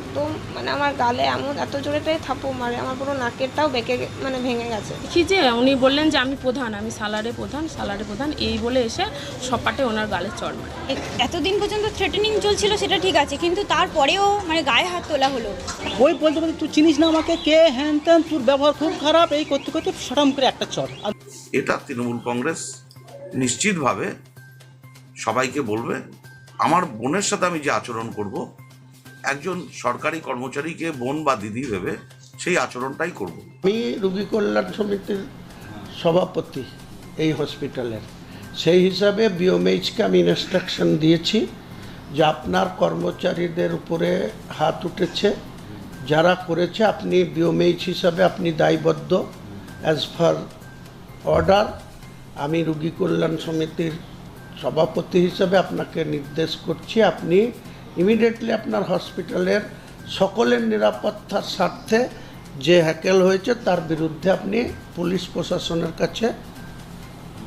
একদম মানে আমার গালে এমন এত জোরেটাই থাপ্পড় মারে আমার পুরো নাকেরটাও বেঁকে গে- মানে ভেঙে গেছে। কি যে উনি বললেন যে আমি প্রধান আমি সালারে প্রধান সালারে প্রধান এই বলে এসে সপাটে ওনার গালে চড় মারে। এতদিন পর্যন্ত থ্রেটেনিং চলছিল সেটা ঠিক আছে কিন্তু তারপরেও মানে গায়ে হাত তোলা হলো। ওই বলতে বলতে তুই চিনিস না আমাকে? কে হ্যান ত্যান তোর ব্যবহার খুব খারাপ এই করতে করতে সটাম করে একটা আর এটা তৃণমূল কংগ্রেস নিশ্চিতভাবে সবাইকে বলবে আমার বোনের সাথে আমি যে আচরণ করব একজন সরকারি কর্মচারীকে বোন বা দিদি ভেবে সেই আচরণটাই করব। আমি রুগী কল্যাণ সমিতির সভাপতি এই হসপিটালের। সেই হিসাবে বিওমএইচকে আমি ইনস্ট্রাকশন দিয়েছি যে আপনার কর্মচারীদের উপরে হাত উঠেছে, যারা করেছে আপনি বিওমএইচ হিসাবে আপনি দায়বদ্ধ অ্যাজ ফার অর্ডার আমি রুগী কল্যাণ সমিতির সভাপতি হিসাবে আপনাকে নির্দেশ করছি, আপনি ইমিডিয়েটলি আপনার হসপিটালের সকলের নিরাপত্তার স্বার্থে যে হ্যাকেল হয়েছে, তার বিরুদ্ধে আপনি পুলিশ প্রশাসনের কাছে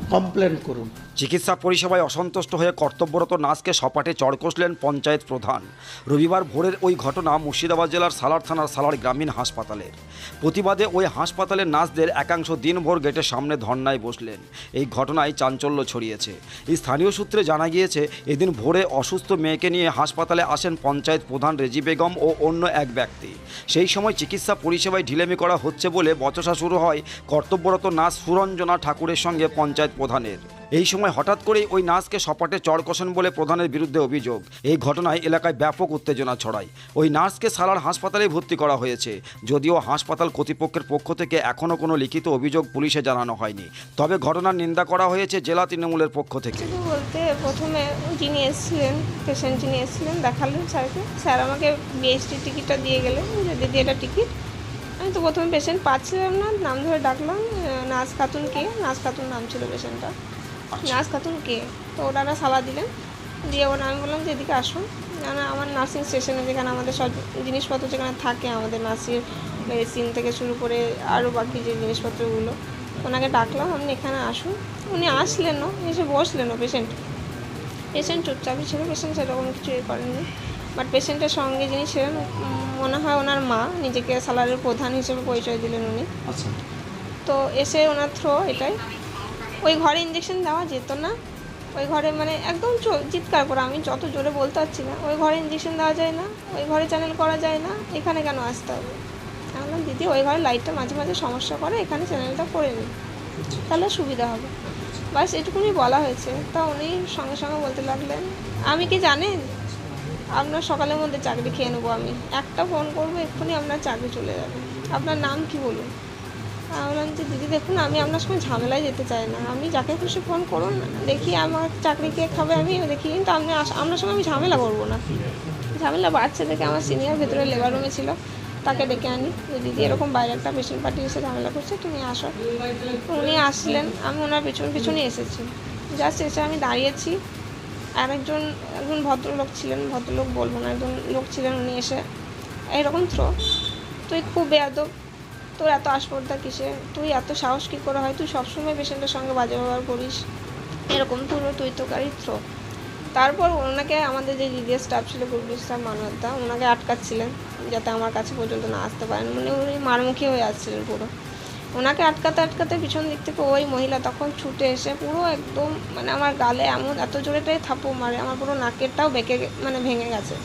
কমপ্লেন করুন। চিকিৎসা পরিষেবায় অসন্তুষ্ট হয়ে কর্তব্যরত নার্সকে সপাটে চড় কষলেন পঞ্চায়েত প্রধান। রবিবার ভোরের ওই ঘটনা মুর্শিদাবাদ জেলার সালার থানার সালার গ্রামীণ হাসপাতালের। প্রতিবাদে ওই হাসপাতালের নার্সদের একাংশ দিনভর গেটের সামনে ধর্নায় বসলেন। এই ঘটনায় চাঞ্চল্য ছড়িয়েছে। স্থানীয় সূত্রে জানা গিয়েছে, এদিন ভোরে অসুস্থ মেয়েকে নিয়ে হাসপাতালে আসেন পঞ্চায়েত প্রধান রেজি বেগম ও অন্য এক ব্যক্তি। সেই সময় চিকিৎসা পরিষেবায় ঢিলেমি করা হচ্ছে বলে বচসা শুরু হয় কর্তব্যরত নার্স সুরঞ্জনা ঠাকুরের সঙ্গে পঞ্চায়েত প্রধানের। এই সময় হঠাৎ করেই ওই নার্সকে সপাটে চড় কষেন বলে প্রধানের বিরুদ্ধে অভিযোগ। এই ঘটনায় এলাকায় ব্যাপক উত্তেজনা ছড়ায়। ওই নার্সকে সালার হাসপাতালে ভর্তি করা হয়েছে। যদিও হাসপাতাল কর্তৃপক্ষের পক্ষ থেকে এখনও কোনো লিখিত অভিযোগ পুলিশে জানানো হয়নি। তবে ঘটনার নিন্দা করা হয়েছে জেলা তৃণমূলের পক্ষ থেকে। বলতে প্রথমে যিনি এসেছিলেন পেশেন্ট যিনি এসেছিলেন দেখালেন স্যারকে। স্যার আমাকে বিএসটি টিকিটটা দিয়ে গেলেন যে দিদি এটা টিকিট। আমি তো প্রথমে পেশেন্ট পাচ্ছিলাম না নাম ধরে ডাকলাম আহ, খাতুনকে। নাজ খাতুন নাম ছিল পেশেন্টটা নাজ খাতুন কে তো ওনারা সালা দিলেন। দিয়ে ওরা আমি বললাম যে এদিকে আসুন না আমার নার্সিং স্টেশনে যেখানে আমাদের সব জিনিসপত্র যেখানে থাকে আমাদের নার্সিং মেডিসিন থেকে শুরু করে আরও বাকি যে জিনিসপত্রগুলো ওনাকে ডাকলাম আপনি এখানে আসুন। উনি আসলেনও এসে বসলেনও পেশেন্ট পেশেন্ট চুপচাপই ছিল পেশেন্ট সেরকম কিছু এ করেননি। বাট পেশেন্টের সঙ্গে যিনি ছিলেন মনে হয় ওনার মা নিজেকে সালারের প্রধান হিসেবে পরিচয় দিলেন উনি। তো এসে ওনার থ্রো এটাই। ওই ঘরে ইঞ্জেকশন দেওয়া যেত না। ওই ঘরে মানে একদম চিৎকার করে, আমি যত জোরে বলতে পারছি না। ওই ঘরে ইঞ্জেকশন দেওয়া যায় না, ওই ঘরে চ্যানেল করা যায় না, এখানে কেন আসতে হবে? আমি দিদি, ওই ঘরে লাইটটা মাঝে মাঝে সমস্যা করে, এখানে চ্যানেলটা করে নিই তাহলে সুবিধা হবে। বাস এটুকুনি বলা হয়েছে। তা উনি সঙ্গে সঙ্গে বলতে লাগলেন, আমি কি জানেন? আপনার সকালের মধ্যে চাকরি খেয়ে নেব আমি। একটা ফোন করব, এক্ষুনি আপনার চাকরি চলে যাবে। আপনার নাম কি বলুন? বললাম যে দিদি, দেখুন, আমি আপনার সঙ্গে ঝামেলায় যেতে চাই না। আপনি যাকে খুশি ফোন করুন, দেখি আমার চাকরি কে খাবে, আমি দেখি, কিন্তু আপনি আপনার সঙ্গে আমি ঝামেলা করব না। ঝামেলা বাড়ছে দেখে আমার সিনিয়র ভেতরে লেবার রুমে ছিল, তাকে ডেকে আনি। দিদি এরকম বাইরে একটা পেশেন্ট পার্টি এসে ঝামেলা করছে, তুমি আসো। উনি আসলেন, আমি ওনার পিছন পিছনে এসেছি। জাস্ট এসে আমি দাঁড়িয়েছি। আর একজন একজন ভদ্রলোক ছিলেন, ভদ্রলোক বলব না, একজন লোক ছিলেন উনি এসে এইরকম থ্রো তুই খুব বেয়াদব তোর এত আসপর্দা কিসে? তুই এত সাহস কী করে হয়? তুই সবসময় পেশেন্টের সঙ্গে বাজে ব্যবহার করিস। এরকম পুরো তুই তো থ্রো তারপর ওনাকে আমাদের যে দিদির স্টাফ ছিল গুরুজি স্টাফ মানবদা, ওনাকে আটকাচ্ছিলেন যাতে আমার কাছে পর্যন্ত না আসতে পারেন। মানে উনি মারমুখী হয়ে আসছিলেন পুরো। ওনাকে আটকাতে আটকাতে পিছন দিক থেকে ওই মহিলা তখন ছুটে এসে পুরো একদম মানে আমার গালে এমন এত জোরেটাই থাপ্পড় মারে, আমার পুরো নাকেরটাও বেঁকে মানে ভেঙে গেছে।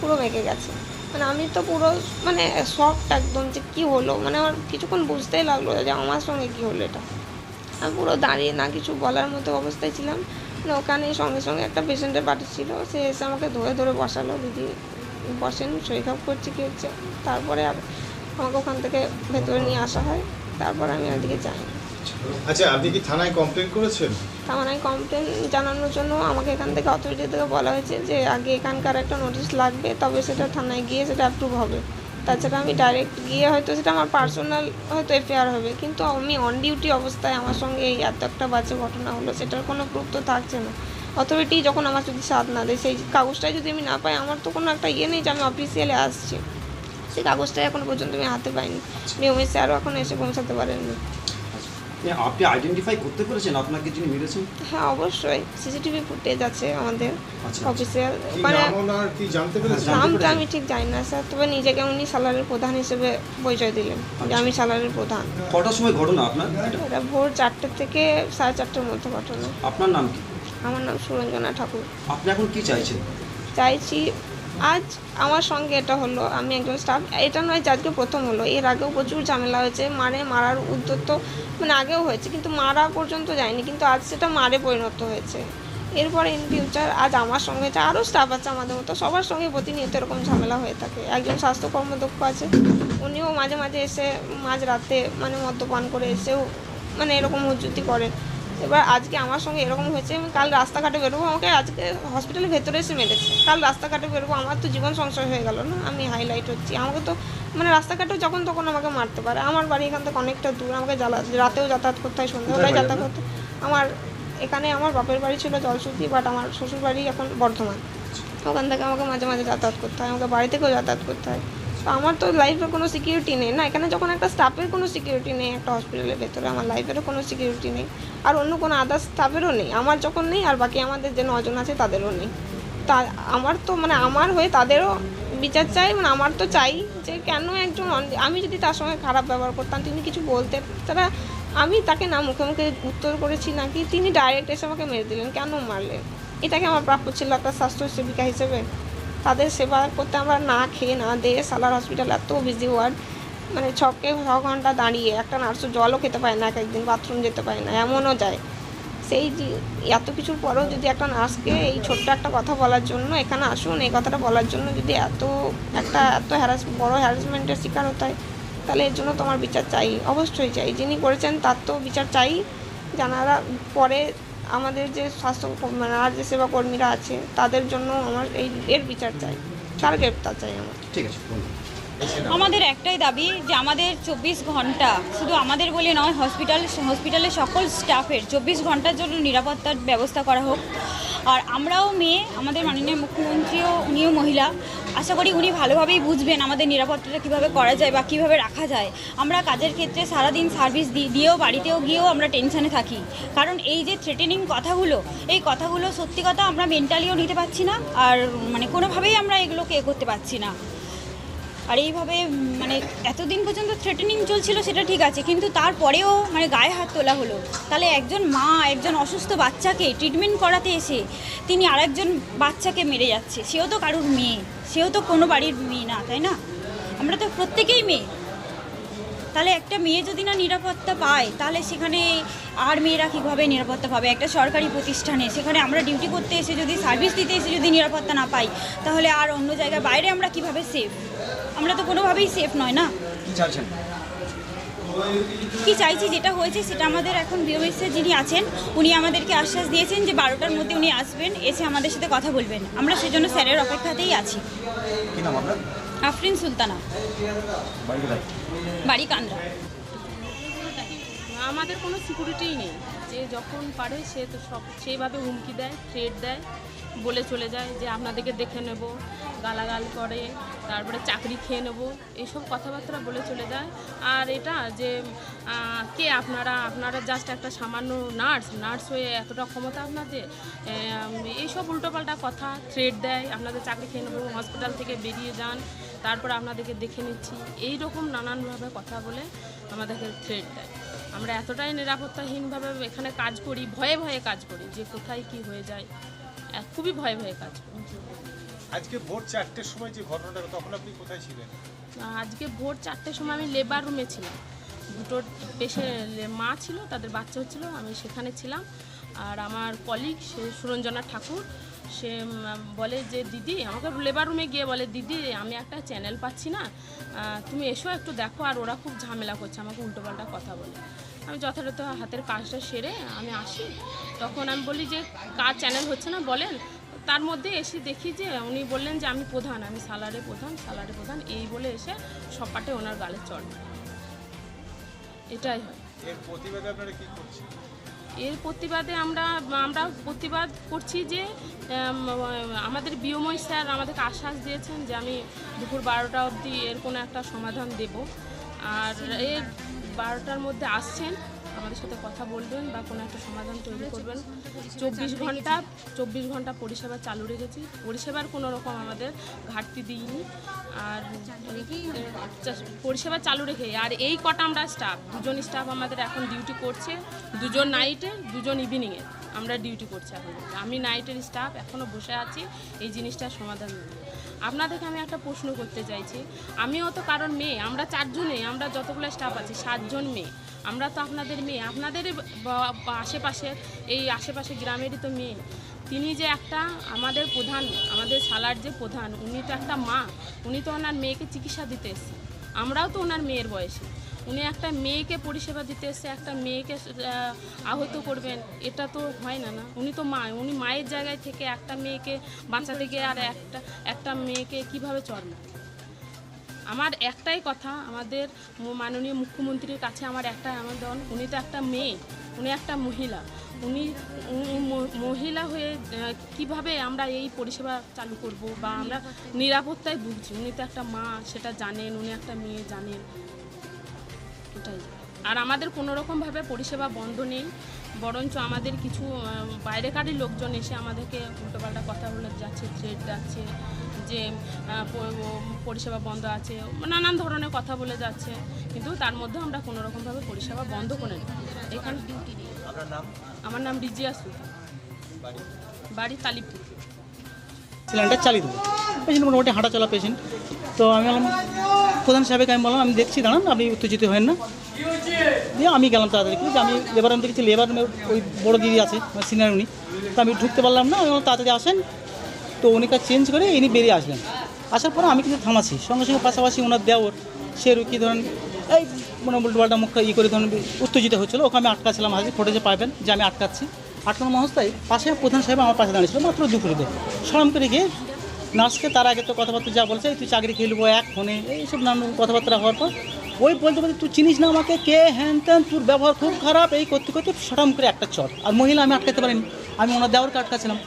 পুরো বেঁকে গেছে। মানে আমি তো পুরো মানে শকড একদম যে কী হলো? মানে আমার কিছুক্ষণ বুঝতেই লাগল যে আমার সঙ্গে কী হলো এটা। আমি পুরো দাঁড়িয়ে না কিছু বলার মতো অবস্থায় ছিলাম। মানে ওখানে সঙ্গে সঙ্গে একটা পেশেন্টের পার্টি ছিল। সে এসে আমাকে ধরে ধরে বসালো, দিদি, বসেন শরীর খারাপ করছে, কী হচ্ছে? তারপরে আমাকে ওখান থেকে ভেতরে নিয়ে আসা হয়। তারপর আমি ওদিকে যাই আচ্ছা। আপনি কি থানায় কমপ্লেন করেছেন? থানায় কমপ্লেন জানানোর জন্য আমাকে এখান থেকে অথরিটি থেকে বলা হয়েছে যে আগে এখানকার একটা নোটিশ লাগবে তবে সেটা থানায় গিয়ে সেটা অ্যাপ্রুভ হবে। তাছাড়া আমি ডাইরেক্ট গিয়ে হয়তো সেটা আমার পার্সোনাল হয়তো এফআইআর হবে কিন্তু আমি অন ডিউটি অবস্থায় আমার সঙ্গে এই এত একটা বাজে ঘটনা হলো সেটার কোনো প্রুফ তো থাকছে না। অথরিটি যখন আমার যদি সাথ না দেয় সেই কাগজটাই যদি আমি না পাই আমার তো কোনো একটা ইয়ে নেই যে আমি অফিসিয়ালি আসছি। সেই কাগজটাই এখনও পর্যন্ত আমি হাতে পাইনি। নিয়মিত স্যারও এখন এসে পৌঁছাতে পারেননি। আপনি আইডেন্টিফাই করতে পেরেছেন আপনাকে যিনি মেরেছেন? হ্যাঁ অবশ্যই। সিসিটিভি ফুটেজ আছে আমাদের আচ্ছা। অফিসিয়াল মানে কি জানতে পেরেছেন? নামটা আমি ঠিক জানি না স্যার। তবে নিজেকে উনি সালারের প্রধান হিসেবে পরিচয় দিলেন যে আমি সালারের প্রধান। কটার সময় ঘটনা আপনার? এটা এটা ভোর চারটে থেকে সাড়ে চারটের মধ্যে ঘটনা। আপনার নাম কি? আমার নাম সুরঞ্জনা ঠাকুর। আপনি এখন কি চাইছেন? চাইছি আজ আমার সঙ্গে এটা হলো, আমি একজন স্টাফ এটা নয়, যে আজকে প্রথম হলো। এর আগেও প্রচুর ঝামেলা হয়েছে, মারে মারার উদ্যোগ তো মানে আগেও হয়েছে, কিন্তু মারা পর্যন্ত যায়নি, কিন্তু আজ সেটা মারে পরিণত হয়েছে। এরপরে ইন ফিউচার আজ আমার সঙ্গে হয়েছে আরও স্টাফ আছে আমাদের মতো, সবার সঙ্গে প্রতিনিয়ত এরকম ঝামেলা হয়ে থাকে। একজন স্বাস্থ্য কর্মদক্ষ আছে, উনিও মাঝে মাঝে এসে মাঝ রাতে মানে মদ্যপান করে এসেও মানে এরকম হুজ্জুতি করেন। এবার আজকে আমার সঙ্গে এরকম হয়েছে আমি কাল রাস্তাঘাটে বেরোবো আমাকে আজকে হসপিটালের ভেতরে এসে মেরেছে। কাল রাস্তাঘাটে বেরোবো আমার তো জীবন সংশয় হয়ে গেল না আমি হাইলাইট হচ্ছি। আমাকে তো মানে রাস্তাঘাটেও যখন তখন আমাকে মারতে পারে। আমার বাড়ি এখান থেকে অনেকটা দূর আমাকে জ্বালা রাতেও যাতায়াত করতে হয় সন্ধ্যাবেলায় যাতায়াত করতে আমার এখানে আমার বাপের বাড়ি ছিল জলসুতি বাট আমার শ্বশুর বাড়ি এখন বর্ধমান। ওখান থেকে আমাকে মাঝে মাঝে যাতায়াত করতে হয় আমাকে বাড়ি থেকেও যাতায়াত করতে হয়। তো আমার তো লাইফের কোনো সিকিউরিটি নেই না। এখানে যখন একটা স্টাফের কোনো সিকিউরিটি নেই, একটা হসপিটালের ভেতরে আমার লাইফেরও কোনো সিকিউরিটি নেই। আর অন্য কোনো আদার্স স্টাফেরও নেই। আমার যখন নেই, আর বাকি আমাদের যে নজন আছে, তাদেরও নেই। তা আমার তো মানে আমার হয়ে তাদেরও বিচার চাই মানে আমার তো চাই যে কেন একজন আমি যদি তার সঙ্গে খারাপ ব্যবহার করতাম, তিনি কিছু বলতে তারা আমি তাকে না মুখে মুখে উত্তর করেছি নাকি, তিনি ডাইরেক্ট এসে আমাকে মেরে দিলেন। কেন মারলেন? এটাকে আমার প্রাপ্য ছিল একটা স্বাস্থ্য সেবিকা হিসেবে। তাদের সেবা করতে আমরা না খেয়ে না দিয়ে সালার হসপিটাল এত বিজি ওয়ার্ড মানে ছকে ছ ঘণ্টা দাঁড়িয়ে একটা নার্সও জলও খেতে পায় না, এক একদিন বাথরুম যেতে পারে না, এমনও যায়। সেই এত কিছুর পরেও যদি একটা নার্সকে এই ছোট্ট একটা কথা বলার জন্য এখানে আসুন, এই কথাটা বলার জন্য যদি এত একটা এত হ্যারাস বড় হ্যারাসমেন্টের শিকার হতে হয়, তাহলে এর জন্য তোমার বিচার চাই, অবশ্যই চাই। যিনি করেছেন তার তো বিচার চাই, যারা পরে আমাদের যে স্বাস্থ্য মানে আর যে সেবা কর্মীরা আছে তাদের জন্য আমার এই এর বিচার চাই তার গ্রেপ্তার চাই আমার ঠিক আছে। আমাদের একটাই দাবি যে আমাদের চব্বিশ ঘণ্টা শুধু আমাদের বলে নয় হসপিটাল হসপিটালের সকল স্টাফের চব্বিশ ঘণ্টার জন্য নিরাপত্তার ব্যবস্থা করা হোক। আর আমরাও মেয়ে, আমাদের মাননীয় মুখ্যমন্ত্রীও, উনিও মহিলা, আশা করি উনি ভালোভাবেই বুঝবেন আমাদের নিরাপত্তাটা কীভাবে করা যায় বা কীভাবে রাখা যায়। আমরা কাজের ক্ষেত্রে সারাদিন সার্ভিস দিয়েও, বাড়িতেও গিয়েও আমরা টেনশানে থাকি। কারণ এই যে থ্রেটেনিং কথাগুলো, এই কথাগুলো সত্যি কথা আমরা মেন্টালিও নিতে পারছি না, আর মানে কোনোভাবেই আমরা এগুলোকে এ করতে পারছি না। আর এইভাবে মানে এতদিন পর্যন্ত থ্রেটেনিং চলছিল সেটা ঠিক আছে, কিন্তু তারপরেও মানে গায়ে হাত তোলা হলো। তাহলে একজন মা, একজন অসুস্থ বাচ্চাকে ট্রিটমেন্ট করাতে এসে তিনি আরেকজন বাচ্চাকে মেরে যাচ্ছে, সেও তো কারুর মেয়ে, সেও তো কোনো বাড়ির মেয়ে না, তাই না? আমরা তো প্রত্যেকেই মেয়ে। তাহলে একটা মেয়ে যদি না নিরাপত্তা পায় তাহলে সেখানে আর মেয়েরা কীভাবে নিরাপত্তা পাবে? একটা সরকারি প্রতিষ্ঠানে সেখানে আমরা ডিউটি করতে এসে যদি সার্ভিস দিতে এসে যদি নিরাপত্তা না পাই তাহলে আর অন্য জায়গায় বাইরে আমরা কীভাবে সেফ আমরা তো কোনোভাবেই সেফ নয় না? কি চাইছি যেটা হয়েছে সেটা আমাদের এখন বিওএসে যিনি আছেন উনি আমাদেরকে আশ্বাস দিয়েছেন যে বারোটার মধ্যে উনি আসবেন এসে আমাদের সাথে কথা বলবেন। আমরা সেজন্য স্যারের অপেক্ষাতেই আছি। আফরিন সুলতানা। বাড়ি কান্দ্রা আমাদের কোনো সিকিউরিটিই নেই। যে যখন পারে সে তো সব সেইভাবে হুমকি দেয়, থ্রেট দেয়, বলে চলে যায় যে আপনাদেরকে দেখে নেব, গালাগাল করে, তারপরে চাকরি খেয়ে নেব। এইসব কথাবার্তা বলে চলে যায়। আর এটা যে কে আপনারা আপনারা জাস্ট একটা সামান্য নার্স নার্স হয়ে এতটা ক্ষমতা আপনাদের? এইসব উল্টোপাল্টা কথা, থ্রেট দেয়, আপনাদের চাকরি খেয়ে নেব হসপিটাল থেকে বেরিয়ে যান। তারপর আপনাদেরকে দেখে নিচ্ছি। এই রকম নানানভাবে কথা বলে আমাদেরকে থ্রেট দেয়। আমরা এতটাই নিরাপত্তাহীনভাবে এখানে কাজ করি ভয়ে ভয়ে কাজ করি যে কোথায় কি হয়ে যায়। খুবই ভয়ে ভয়ে কাজ করি। আজকে ভোর চারটের সময় যে ঘটনাটা তখন আপনি কোথায় ছিলেন? আজকে ভোর চারটের সময় আমি লেবার রুমে ছিলাম। দুটো পেশে মা ছিল তাদের বাচ্চা হচ্ছিল আমি সেখানে ছিলাম। আর আমার কলিগ সে সুরঞ্জনা ঠাকুর সে বলে যে, দিদি, আমাকে লেবার রুমে গিয়ে বলে, দিদি, আমি একটা চ্যানেল পাচ্ছি না। তুমি এসো একটু দেখো। আর ওরা খুব ঝামেলা করছে, আমাকে উল্টোপাল্টা কথা বলে। আমি যথাযথ হাতের কাজটা সেরে আমি আসি। তখন আমি বলি যে, কার চ্যানেল হচ্ছে না? বলেন। তার মধ্যে এসে দেখি যে, উনি বললেন যে, আমি প্রধান, আমি সালারে প্রধান সালারে প্রধান। এই বলে এসে সপাটে ওনার গালে চড় এটাই হয়। আপনারা কি করছেন? এর প্রতিবাদে আমরা আমরা প্রতিবাদ করছি যে আমাদের বিয়ময় স্যার আমাদেরকে আশ্বাস দিয়েছেন যে আমি দুপুর বারোটা অবধি এর কোনো একটা সমাধান দেব। আর এর বারোটার মধ্যে আসছেন। আমাদের সাথে কথা বলবেন বা কোনো একটা সমাধান তৈরি করবেন। চব্বিশ ঘণ্টা চব্বিশ ঘণ্টা পরিষেবা চালু রেখেছি। পরিষেবার কোনো রকম আমাদের ঘাটতি দিইনি। আর পরিষেবা চালু রেখে, আর এই কটা আমরা স্টাফ দুজন স্টাফ আমাদের এখন ডিউটি করছে, দুজন নাইটে দুজন ইভিনিংয়ে আমরা ডিউটি করছি এখন। আমি নাইটের স্টাফ এখনও বসে আছি, এই জিনিসটার সমাধান আপনাদেরকে আমি একটা প্রশ্ন করতে চাইছি। আমিও তো কারণ মেয়ে, আমরা চারজনে, আমরা যতগুলো স্টাফ আছি, সাতজন মেয়ে। আমরা তো আপনাদের মেয়ে বা আশেপাশের এই আশেপাশে গ্রামেরই তো মেয়ে। তিনি যে একটা আমাদের প্রধান, আমাদের সালার যে প্রধান, উনি তো একটা মা, উনি তো ওনার মেয়েকে চিকিৎসা দিতে এসেছে আমরাও তো ওনার মেয়ের বয়সী। উনি একটা মেয়েকে পরিষেবা দিতে এসছে একটা মেয়েকে আহত করবেন, এটা তো হয় না না। উনি তো মা, উনি মায়ের জায়গায় থেকে একটা মেয়েকে বাঁচাতে গিয়ে আর একটা একটা মেয়েকে কীভাবে চড়বে আমার একটাই কথা, আমাদের মাননীয় মুখ্যমন্ত্রীর কাছে আমার একটা আবেদন, উনি তো একটা মেয়ে, উনি একটা মহিলা। উনি মহিলা হয়ে কীভাবে আমরা এই পরিষেবা চালু করব বা আমরা নিরাপত্তায় ভুগছি? উনি তো একটা মা, সেটা জানেন, উনি একটা মেয়ে জানেন। এটাই আর আমাদের কোনো রকমভাবে পরিষেবা বন্ধ নেই বরঞ্চ আমাদের কিছু বাইরেকারই লোকজন এসে আমাদেরকে উল্টোপাল্টা কথা বলে যাচ্ছে থ্রেট যাচ্ছে যে পরিষেবা বন্ধ আছে নানান ধরনের কথা বলে যাচ্ছে কিন্তু তার মধ্যে আমরা কোনো রকমভাবে পরিষেবা বন্ধ করে নিই। এখানে আমার নাম রিজিয়া সুলতান। বাড়ি তালিপুর। সিলিন্ডার চালিয়ে দেবো। পেশেন্ট মোটামুটি হাঁটা চলা পেশেন্ট তো আমি বললাম, প্রধান সাহেবকে আমি বললাম, আমি দেখছি, দাঁড়ান, আপনি উত্তেজিত হন না। দিয়ে আমি গেলাম তাড়াতাড়ি কিন্তু আমি লেবার আমি দেখছি লেবার ওই বড় দিদি আছে সিনিয়র উনি। তো আমি ঢুকতে পারলাম না, আমি তাড়াতাড়ি আসেন। তো উনি কাজ চেঞ্জ করে ইনি বেরিয়ে আসবেন আসার পরে আমি কিন্তু থামাচ্ছি। সঙ্গে সঙ্গে পাশাপাশি ওনার দেওর, সে রুকি ধরেন, এই মানে উল্টোপাল্টা মুখ ই করে ধরেন উত্তেজিত হচ্ছিল। ওকে আমি আটকাছিলাম হাজি ফোটেজে পাবেন যে আমি আটকাচ্ছি। আটকানো মহস্তায় পাশে প্রধান সাহেব আমার পাশে দাঁড়িয়েছিল মাত্র দুপুরে সরম করে গিয়ে নার্সকে তার আগে তো কথাবার্তা যা বলছে তুই চাকরি খেলব এক ফোনে। এইসব নানান কথাবার্তা হওয়ার পর ওই বলতে বলতে তুই চিনিস না আমাকে? কে হ্যান ত্যান? তোর ব্যবহার খুব খারাপ। এই করতে করতে সরম করে একটা চট আর মহিলা আমি আটকাতে পারিনি। আমি ওনার দেওয়ার আটকাছিলাম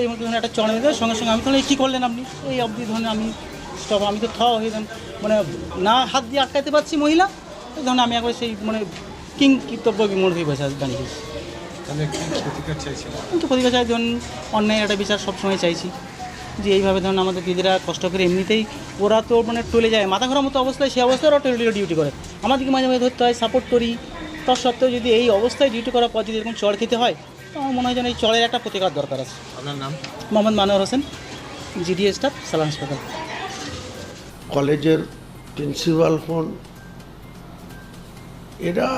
এই মতো একটা চড় মেরে দেয়, সঙ্গে সঙ্গে আমি তাহলে কী করলেন আপনি? এই অবধি ধরনের আমি স্টপ আমি তো থ হয়ে মানে না হাত দিয়ে আটকাতে পারছি মহিলা ধরনের আমি একবার সেই মানে কিং কর্তব্য মনে হয়ে বসে দাঁড়িয়ে কিন্তু প্রতিকার চাই ধরুন অন্যায় একটা বিচার সবসময় চাইছি। যে এইভাবে ধরুন আমাদের দিদিরা কষ্ট করে এমনিতেই ওরা তো মানে টলে যায়। মাথা ঘোরার মতো অবস্থায় সেই অবস্থায় ওরা টলে ডিউটি করে। আমাদেরকে মাঝে মাঝে ধরতে হয় সাপোর্ট করি। তার সত্ত্বেও যদি এই অবস্থায় ডিউটি করার পর যদি এরকম চড় খেতে হয় তো আমার মনে হয় যেন এই চড়ের একটা প্রতিকার দরকার আছে। আপনার নাম? মোহাম্মদ মানোয়ার হোসেন জিডি স্টাফ সালাম হাসপাতাল। কলেজের প্রিন্সিপাল হন এরা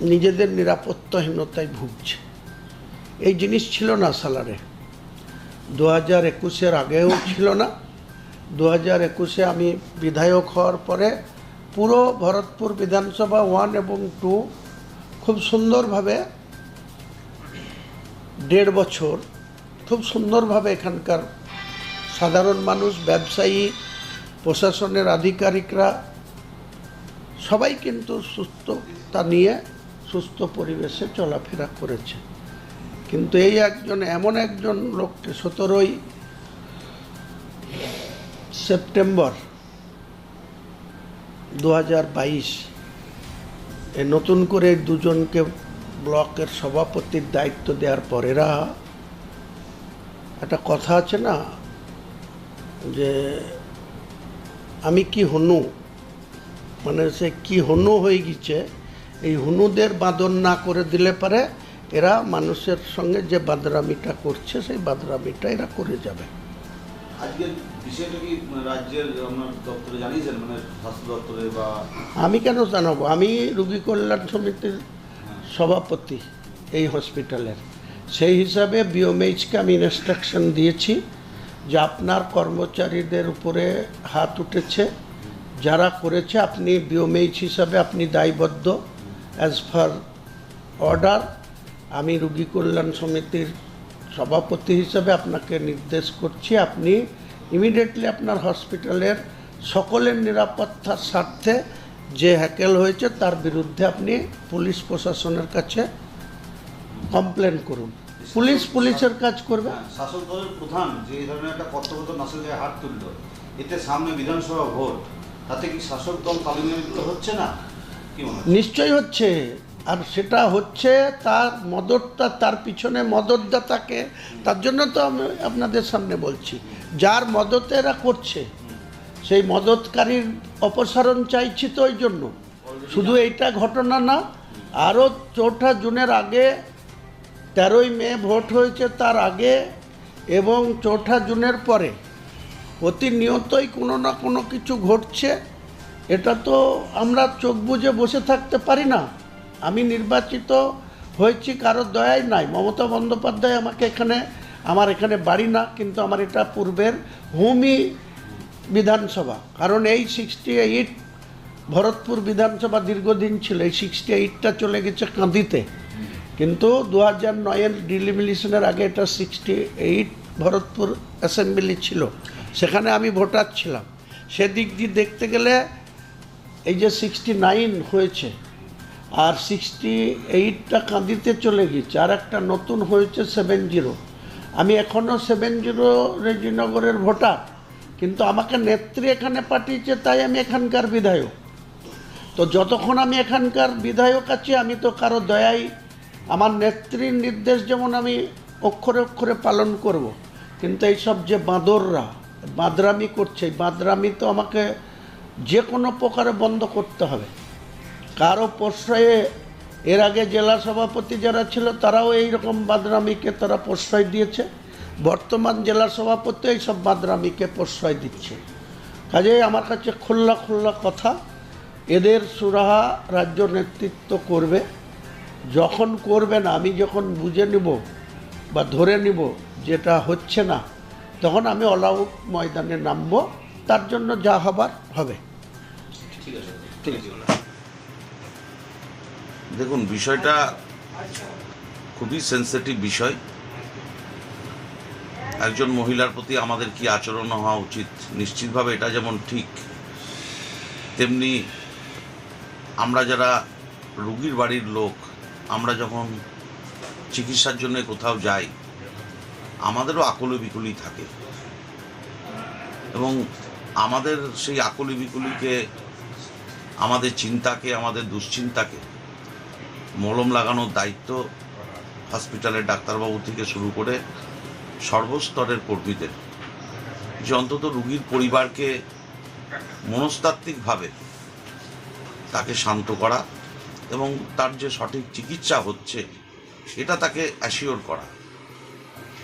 নিজেদের নিরাপত্তাহীনতায় ভুগছে। এই জিনিস ছিল না সালারে। দু হাজার একুশের আগেও ছিল না। দু হাজার একুশে আমি বিধায়ক হওয়ার পরে পুরো ভরতপুর বিধানসভা ওয়ান এবং টু খুব সুন্দরভাবে দেড় বছর খুব সুন্দরভাবে এখানকার সাধারণ মানুষ, ব্যবসায়ী, প্রশাসনের আধিকারিকরা সবাই কিন্তু সুস্থতা নিয়ে সুস্থ পরিবেশে চলাফেরা করেছে। কিন্তু এই একজন, এমন একজন লোককে সতেরোই সেপ্টেম্বর দু হাজার বাইশ এ নতুন করে দুজনকে ব্লকের সভাপতির দায়িত্ব দেওয়ার পর এরা একটা কথা আছে না, যে আমি কি হনু মানে সে কি হনু হয়ে গেছে এই হনুদের বাদন না করে দিলে পারে এরা মানুষের সঙ্গে যে বাদরামিটা করছে সেই বাদরামিটা এরা করে যাবে। মানে মানে আমি কেন জানাব? আমি রুগী কল্যাণ সমিতির সভাপতি এই হসপিটালের। সেই হিসাবে বিওমএইচকে আমি ইনস্ট্রাকশন দিয়েছি যে আপনার কর্মচারীদের উপরে হাত উঠেছে যারা করেছে আপনি বিওমএইচ হিসাবে আপনি দায়বদ্ধ। অ্যাজ ফার অর্ডার আমি রুগী কল্যাণ সমিতির সভাপতি হিসাবে আপনাকে নির্দেশ করছি, আপনি ইমিডিয়েটলি আপনার হসপিটালের সকলের নিরাপত্তার স্বার্থে যে হ্যাকেল হয়েছে, তার বিরুদ্ধে আপনি পুলিশ প্রশাসনের কাছে কমপ্লেন করুন। পুলিশ পুলিশের কাজ করবে। শাসক দলের প্রধান যে ধরনের একটা কর্তব্যত নাসের হাত তুলল, এতে সামনে বিধানসভা ভোট, তাতে কি শাসক দল তালিমালিপ্ত হচ্ছে না? মনে হচ্ছে হচ্ছে। আর সেটা হচ্ছে তার মদতটা তার পিছনে মদতদাতাকে তার জন্য তো আমি আপনাদের সামনে বলছি যার মদতে এরা করছে সেই মদতকারীর অপসারণ চাইছি তো ওই জন্য। শুধু এইটা ঘটনা না আরও চৌঠা জুনের আগে তেরোই মে ভোট হয়েছে তার আগে এবং চৌঠা জুনের পরে প্রতিনিয়তই কোনো না কোনো কিছু ঘটছে। এটা তো আমরা চোখ বুজে বসে থাকতে পারি না। আমি নির্বাচিত হয়েছি কারও দয়াই নাই। মমতা বন্দ্যোপাধ্যায় আমাকে এখানে, আমার এখানে বাড়ি না, কিন্তু আমার এটা পূর্বের হুমি বিধানসভা। কারণ এই সিক্সটি এইট ভরতপুর বিধানসভা দীর্ঘদিন ছিল। এই সিক্সটি এইটটা চলে গেছে কাঁদিতে। কিন্তু দু হাজার নয়ের ডিলিমিনেশনের আগে এটা সিক্সটি এইট ভরতপুর অ্যাসেম্বলি ছিল। সেখানে আমি ভোটার ছিলাম। সেদিক দিয়ে দেখতে গেলে এই যে সিক্সটি নাইন হয়েছে, আর সিক্সটি এইটটা কাঁদিতে চলে গেছে, আর একটা নতুন হয়েছে সেভেন জিরো আমি এখনও সেভেন জিরো রেজিনগরের ভোটার, কিন্তু আমাকে নেত্রী এখানে পাঠিয়েছে, তাই আমি এখানকার বিধায়ক তো যতক্ষণ আমি এখানকার বিধায়ক আছি, আমি তো কারও দয়াই, আমার নেত্রীর নির্দেশ যেমন আমি অক্ষরে অক্ষরে পালন করব। কিন্তু এইসব যে বাঁদররা, বাঁদরামি করছে বাঁদরামি তো আমাকে যে কোনো প্রকারে বন্ধ করতে হবে। কারও প্রশ্রয়ে এর আগে জেলা সভাপতি যারা ছিল, তারাও এই রকম বাদরামিকে তারা প্রশ্রয় দিয়েছে। বর্তমান জেলা সভাপতি এইসব বাদরামিকে প্রশ্রয় দিচ্ছে। কাজেই আমার কাছে খোল্লা খোল্লা কথা, এদের সুরাহা রাজ্য নেতৃত্ব করবে। যখন করবে না, আমি যখন বুঝে নিব বা ধরে নিব যেটা হচ্ছে না, তখন আমি অল আউট ময়দানে নামবো। তার জন্য যা হবার হবে। ঠিক আছে। ঠিক। আছে। দেখুন বিষয়টা খুবই সেন্সিটিভ বিষয়। একজন মহিলার প্রতি আমাদের কি আচরণ হওয়া উচিত? নিশ্চিতভাবে এটা যেমন ঠিক তেমনি আমরা যারা রুগীর বাড়ির লোক আমরা যখন চিকিৎসার জন্য কোথাও যাই আমাদেরও আকুলি বিকুলি থাকে। এবং আমাদের সেই আকুলি বিকুলিকে আমাদের চিন্তাকে, আমাদের দুশ্চিন্তাকে মলম লাগানোর দায়িত্ব হসপিটালের ডাক্তারবাবু থেকে শুরু করে সর্বস্তরের কর্মীদের। যে অন্তত রুগীর পরিবারকে মনস্তাত্ত্বিকভাবে তাকে শান্ত করা এবং তার যে সঠিক চিকিৎসা হচ্ছে এটা তাকে অ্যাসিওর করা।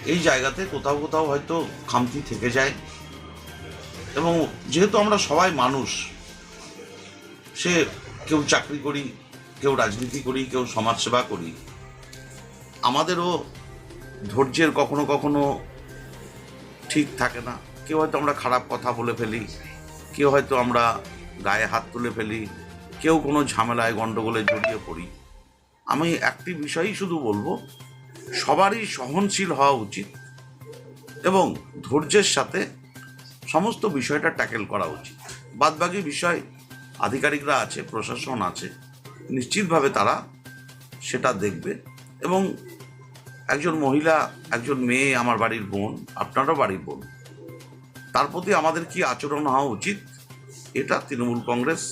এই জায়গাতে কোথাও কোথাও হয়তো খামতি থেকে যায়। এবং যেহেতু আমরা সবাই মানুষ, সে কেউ চাকরি করি, কেউ রাজনীতি করি, কেউ সমাজসেবা করি, আমাদেরও ধৈর্যের কখনো কখনো ঠিক থাকে না। কেউ হয়তো আমরা খারাপ কথা বলে ফেলি, কেউ হয়তো আমরা গায়ে হাত তুলে ফেলি, কেউ কোনো ঝামেলায় গণ্ডগোলে জড়িয়ে পড়ি। আমি একটি বিষয়ই শুধু বলব, সবারই সহনশীল হওয়া উচিত এবং ধৈর্যের সাথে সমস্ত বিষয়টা ট্যাকেল করা উচিত। বাদবাকি বিষয় আধিকারিকরা আছে, প্রশাসন আছে, নিশ্চিতভাবে তারা সেটা দেখবে এবং একজন মহিলা, একজন মেয়ে আমার বাড়ির বোন, আপনারও বাড়ির বোন, তার প্রতি আমাদের কি আচরণ হওয়া উচিত, এটা তৃণমূল কংগ্রেস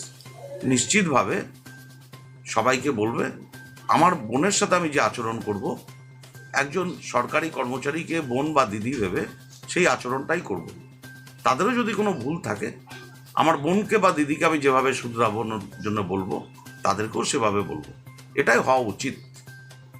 নিশ্চিতভাবে সবাইকে বলবে। আমার বোনের সাথে আমি যে আচরণ করব, একজন সরকারি কর্মচারীকে বোন বা দিদি ভেবে সেই আচরণটাই করব। তাদেরও যদি কোনো ভুল থাকে, আমার বোনকে বা দিদিকে আমি যেভাবে শুধরাবোর জন্য বলব, তাদেরকেও সেভাবে বলব। এটাই হওয়া উচিত।